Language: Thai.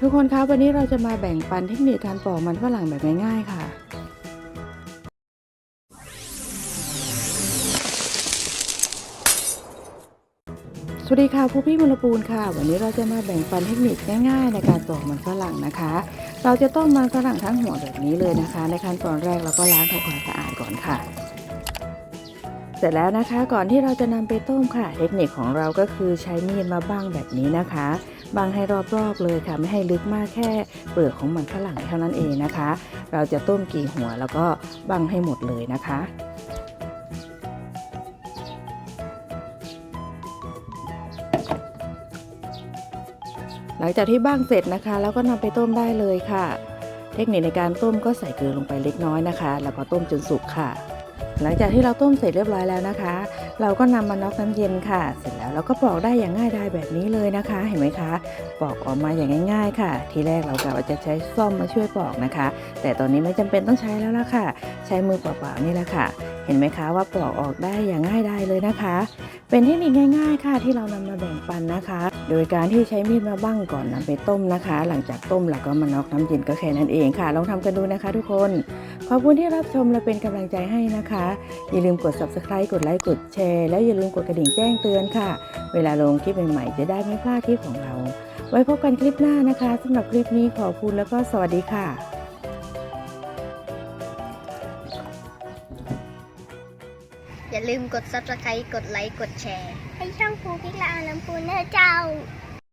ทุกคนคะวันนี้เราจะมาแบ่งปันเทคนิคการปอกมันฝรั่งแบบง่ายๆค่ะ สวัสดีค่ะผู้พี่มลปูนค่ะ วันนี้เราจะมาแบ่งปันเทคนิคง่ายๆ ในการปอกมันฝรั่งนะคะ เราจะต้มมันฝรั่งทั้งหัวแบบนี้เลยนะคะ ในขั้นตอนแรกเราก็ล้างทำความสะอาดก่อนค่ะ ร็จแล้วนะคะ ก่อนที่เราจะนำไปต้มค่ะ เทคนิคของเราก็คือใช้มีดมาบ้างแบบนี้นะคะบังให้รอบๆเลยค่ะ ไม่ให้ลึกมากแค่เปลือกของมันฝรั่งเท่านั้นเองนะคะ เราจะต้มกี่หัวแล้วก็บังให้หมดเลยนะคะหลังจากที่บ้างเสร็จนะคะ แล้วก็นำไปต้มได้เลยค่ะ เทคนิคในการต้มก็ใส่เกลือลงไปเล็กน้อยนะคะ แล้วก็ต้มจนสุกค่ะ หลังจากที่เราต้มเสร็จเรียบร้อยแล้วนะคะ เราก็นำมาน็อกน้ำเย็นค่ะ เสร็จแล้วเราก็ปอกได้อย่างง่ายดายแบบนี้เลยนะคะ เห็นไหมคะปอกออกมาอย่างง่าย ๆ ค่ะ ทีแรกเรากะว่าจะใช้ซ่อมมาช่วยปอกนะคะ แต่ตอนนี้ไม่จำเป็นต้องใช้แล้วล่ะค่ะ ใช้มือเปล่าๆนี่แหละค่ะ เห็นไหมคะว่าปลอกออกได้อย่างง่ายไดายเลยนะคะ เป็นเทคนิคง่าย ๆ ค่ะที่เรานำมาแบ่งปันนะคะ โดยการที่ใช้มีดมาบ้างก่อนนำไปต้มนะคะ หลังจากต้มเราก็มาน็อกน้ำเย็นก็แค่นั้นเองค่ะ ลองทำกันดูนะคะ ทุกคน ขอบคุณที่รับชมและเป็นกำลังใจให้นะคะ อย่าลืมกด subscribe กดไลค์กดแชร์แล้วอย่าลืมกดกระดิ่งแจ้งเตือนค่ะ เวลาลงคลิปใหม่ๆจะได้ไม่พลาดคลิปของเรา ไว้พบกันคลิปหน้านะคะสำหรับคลิปนี้ขอบคุณแล้วก็สวัสดีค่ะ อย่าลืมกด subscribe กดไลค์ กดแชร์ ให้ช่องภูพิกละอาลำพูนเนอเจ้า